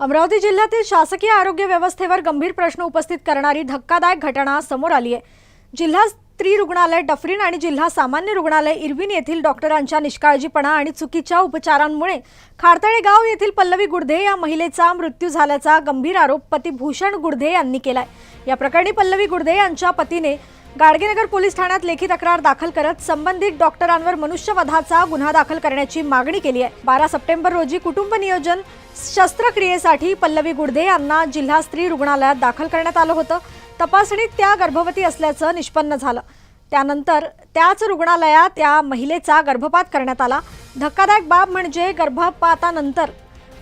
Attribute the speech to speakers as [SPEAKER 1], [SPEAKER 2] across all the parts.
[SPEAKER 1] अमरावती जिल्ह्यातील शासकीय आरोग्य व्यवस्थेवर गंभीर प्रश्न उपस्थित करणारी धक्कादायक घटना समोर आली आहे. जिल्हा स्त्री रुग्णालय डफरीन आणि जिल्हा सामान्य रुग्णालय इरविन येथील डॉक्टरांच्या निष्काळजीपणा आणि चुकीच्या उपचारांमुळे खारतळे गाव येथील पल्लवी गुडधे या महिलेचा मृत्यू झाल्याचा गंभीर आरोप पती भूषण गुडधे यांनी केलाय. या प्रकरणी पल्लवी गुडधे यांच्या पतीने गाडगेनगर पोलीस ठाण्यात लेखी तक्रार दाखल करत संबंधित डॉक्टरांवर मनुष्यवधाचा गुन्हा दाखल करण्याची मागणी केली आहे. बारा सप्टेंबर रोजी कुटुंब नियोजन शस्त्रक्रियेसाठी पल्लवी गुडदे यांना जिल्हा स्त्री रुग्णालयात दाखल करण्यात आलं होतं. तपासणीत त्या गर्भवती असल्याचं निष्पन्न झालं. त्यानंतर त्याच रुग्णालयात या महिलेचा गर्भपात करण्यात आला. धक्कादायक बाब म्हणजे गर्भपातानंतर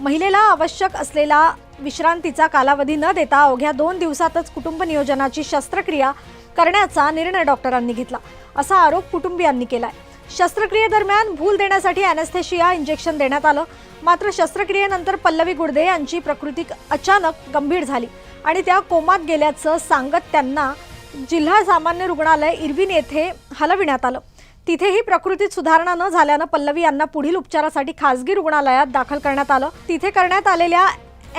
[SPEAKER 1] महिलेला आवश्यक असलेला विश्रांतीचा कालावधी न देता अवघ्या दोन दिवसातच कुटुंब नियोजनाची शस्त्रक्रिया करण्याचा निर्णय डॉक्टरांनी घेतला. असा आरोप कुटुंबियांनी केलाय. शस्त्रक्रियेदरम्यान भूल देण्यासाठी अॅनेस्थेशिया इंजेक्शन देण्यात आलं. मात्र शस्त्रक्रियेनंतर पल्लवी गुडदे यांची प्रकृती अचानक गंभीर झाली आणि त्या कोमात गेल्याचं सांगत त्यांना जिल्हा सामान्य रुग्णालय इरविन येथे हलविण्यात आलं. तिथेही प्रकृतीत सुधारणा न झाल्यानं पल्लवी यांना पुढील उपचारासाठी खासगी रुग्णालयात दाखल करण्यात आलं. तिथे करण्यात आलेल्या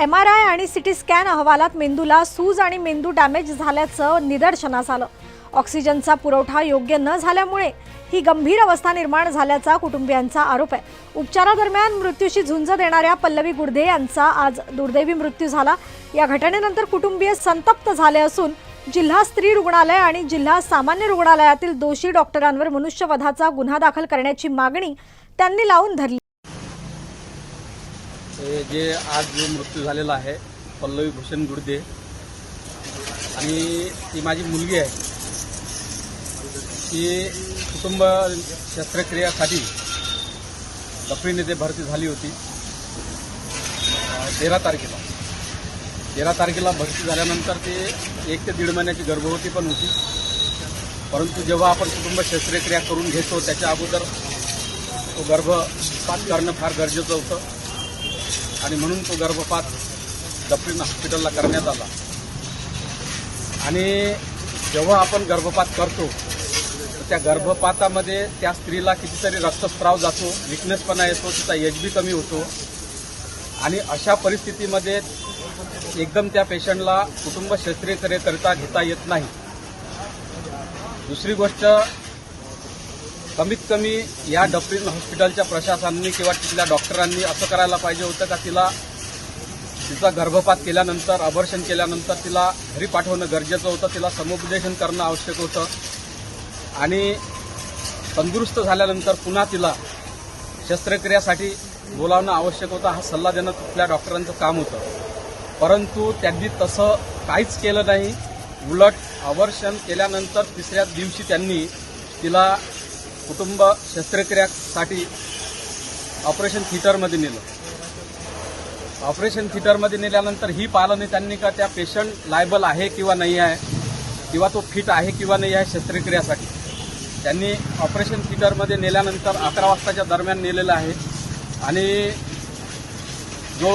[SPEAKER 1] एम आर आय आणि सी टी स्कॅन अहवालात मेंदूला सूज आणि मेंदू डॅमेज झाल्याचं निदर्शनास आलं. ऑक्सिजनचा पुरवठा योग्य न झाल्यामुळे ही गंभीर अवस्था निर्माण झाल्याचा कुटुंबियांचा आरोप आहे. उपचारादरम्यान मृत्यूशी झुंज देणाऱ्या पल्लवी गुर्दे यांचा आज दुर्दैवी मृत्यू झाला. या घटनेनंतर कुटुंबीय संतप्त झाले असून जिल्हा स्त्री रुग्णालय आणि जिल्हा सामान्य रुग्णालयातील दोषी डॉक्टरांवर मनुष्यवधाचा गुन्हा दाखल करण्याची मागणी त्यांनी लावून धरली.
[SPEAKER 2] जे आज जो मृत्यू झालेला आहे पल्लवी भूषण गुडदे आणि ती माझी मुलगी आहे. ती कुटुंब शस्त्रक्रियासाठी दफरीन येथे भरती झाली होती. तेरा तारखेला. तेरा तारखेला भरती झाल्यानंतर ते एक ते दीड महिन्याची गर्भवती पण होती. परंतु जेव्हा आपण कुटुंब शस्त्रक्रिया करून घेतो त्याच्या अगोदर तो गर्भपात करणं फार गरजेचं होतं. आणि म्हणून तो गर्भपात दफरीन हॉस्पिटलला करण्यात आला. आणि जेव्हा आपण गर्भपात करतो त्या गर्भपातामध्ये त्या स्त्रीला कितीतरी रक्तस्त्राव जातो विकनेसपणा येतो तिचा एच बी कमी होतो. आणि अशा परिस्थितीमध्ये एकदम त्या पेशंटला कुटुंब शस्त्रक्रियेकरिता घेता येत नाही. दुसरी गोष्ट कमीत कमी या डफरीन हॉस्पिटलच्या प्रशासनाने किंवा तिथल्या डॉक्टरांनी असं करायला पाहिजे होतं का तिला तिचा गर्भपात केल्यानंतर अबर्शन केल्यानंतर तिला घरी पाठवणं गरजेचं होतं तिला समुपदेशन करणं आवश्यक होतं? आणि तंदुरुस्त झाल्यानंतर पुन्हा तिला शस्त्रक्रियासाठी बोलावणं आवश्यक होतं हा सल्ला देणं तिथल्या डॉक्टरांचं काम होतं. परंतु त्यांनी तसं काहीच केलं नाही. उलट अवर्षण केल्यानंतर तिसऱ्या दिवशी त्यांनी तिला कुटुंब शस्त्रक्रियासाठी ऑपरेशन थिएटरमध्ये नेलं. ऑपरेशन थिएटरमध्ये नेल्यानंतर ही पालने त्यांनी का त्या पेशंट लायबल आहे किंवा नाही आहे किंवा तो फिट आहे किंवा नाही आहे शस्त्रक्रियासाठी. त्यांनी ऑपरेशन थिएटरमध्ये नेल्यानंतर अकरा वाजताच्या दरम्यान नेलेला आहे. आणि जो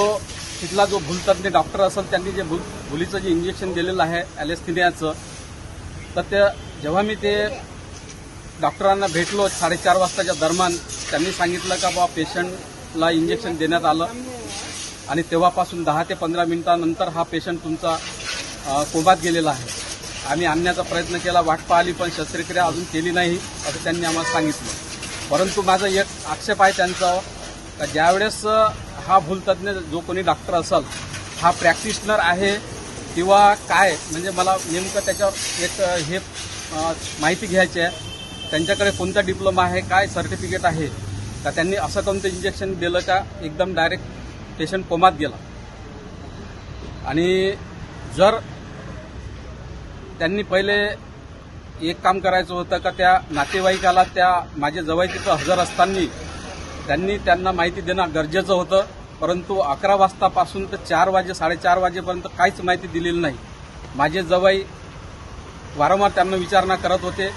[SPEAKER 2] तिथला जो भूलतज्ञ डॉक्टर असेल त्यांनी जे भूल भुलीचं जे इंजेक्शन दिलेलं आहे ॲलेस्थिनियाचं तर ते जेव्हा मी ते डॉक्टरांना भेटलो साडेचार वाजताच्या दरम्यान. त्यांनी सांगितलं का बा पेशंटला इंजेक्शन देण्यात आलं. आणि तेव्हापासून दहा ते पंधरा मिनिटानंतर हा पेशंट तुमचा कोबात गेलेला आहे. आम्ही आणण्याचा प्रयत्न केला वाट पाहिली पण शस्त्रक्रिया अजून केली नाही असं त्यांनी आम्हाला सांगितलं. परंतु माझा एक आक्षेप आहे त्यांचा का ज्यावेळेस हा भूलतज्ञ जो कोणी डॉक्टर असेल हा प्रॅक्टिशनर आहे किंवा काय म्हणजे मला नेमकं त्याच्यावर एक हे माहिती घ्यायची आहे. त्यांच्याकडे कोणता डिप्लोमा आहे काय सर्टिफिकेट आहे का त्यांनी असं कोणतं इंजेक्शन दिलं का एकदम डायरेक्ट पेशंट कोमात गेला. आणि जर त्यांनी पहिले एक काम करायचं होतं का त्या नातेवाईकाला त्या माझे जवळ हजर असताना त्यांनी त्यांना माहिती देणं गरजेचं होतं परंतु अकरा वाजतापासून तर चार वाजे साडेचार वाजेपर्यंत काहीच माहिती दिलेली नाही. माझे जवाई वारंवार त्यांना विचारणा करत होते.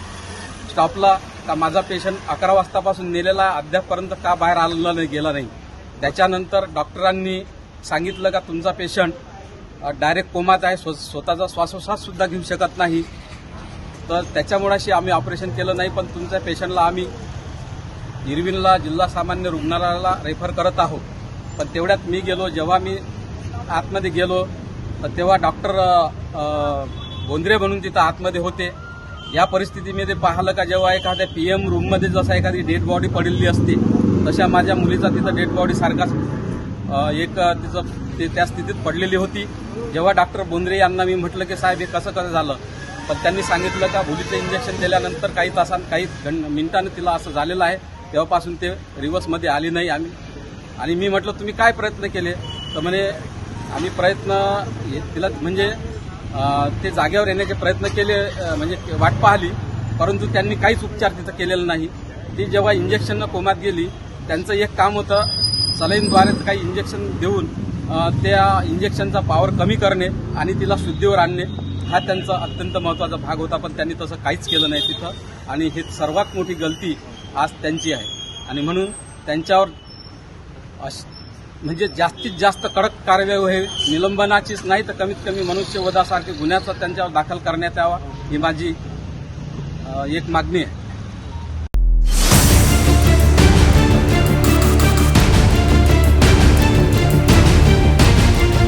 [SPEAKER 2] स्टॉपला का माझा पेशंट अकरा वाजतापासून नेलेला आहे, अद्यापपर्यंत का बाहेर आलेला नाही गेला नाही. त्याच्यानंतर डॉक्टरांनी सांगितलं का तुमचा पेशंट डायरेक्ट कोमात आहे स्व स्वतःचा श्वासोश्वाससुद्धा घेऊ शकत नाही. तर त्याच्यामुळाशी आम्ही ऑपरेशन केलं नाही पण तुमच्या पेशंटला आम्ही इरविनला जिल्हा सामान्य रुग्णालयाला रेफर करत आहोत. पण तेवढ्यात मी गेलो जेव्हा मी आतमध्ये गेलो तर तेव्हा डॉक्टर गोंद्रे म्हणून तिथं आतमध्ये होते. या परिस्थितीमध्ये पाहिलं का जेव्हा एखाद्या पी एम रूममध्ये जसं एखादी डेड बॉडी पडलेली असते तशा माझ्या मुलीचा तिथं डेड बॉडी सारखाच एक तिचं ते त्या स्थितीत पडलेली होती. जेव्हा डॉक्टर बोंद्रे यांना मी म्हटलं की साहेब हे कसं कसं झालं? पण त्यांनी सांगितलं का भुलीचं इंजेक्शन दिल्यानंतर काही तासां काही घं मिनिटानं तिला असं झालेलं आहे. तेव्हापासून ते रिव्हर्समध्ये आली नाही. आम्ही आणि मी म्हटलं तुम्ही काय प्रयत्न केले? तर म्हणे आम्ही प्रयत्न तिला म्हणजे ते जागेवर येण्याचे प्रयत्न केले म्हणजे वाट पाहिली परंतु त्यांनी काहीच उपचार तिथं केलेला नाही. ती जेव्हा इंजेक्शननं कोमात गेली त्यांचं एक काम होतं सलाईनद्वारे काही इंजेक्शन देऊन त्या इंजेक्शनचा पॉवर कमी करणे आणि तिला शुद्धीवर आणणे हा त्यांचा अत्यंत महत्त्वाचा भाग होता पण त्यांनी तसं काहीच केलं नाही तिथं. आणि ही सर्वात मोठी गलती आज त्यांची आहे. आणि म्हणून त्यांच्यावर अश- म्हणजे जास्तीत जास्त कडक कारवाई होईल निलंबनाचीच नाही तर कमीत कमी मनुष्यवधासारखे गुन्ह्याचा त्यांच्यावर दाखल करण्यात यावा ही माझी एक मागणी आहे.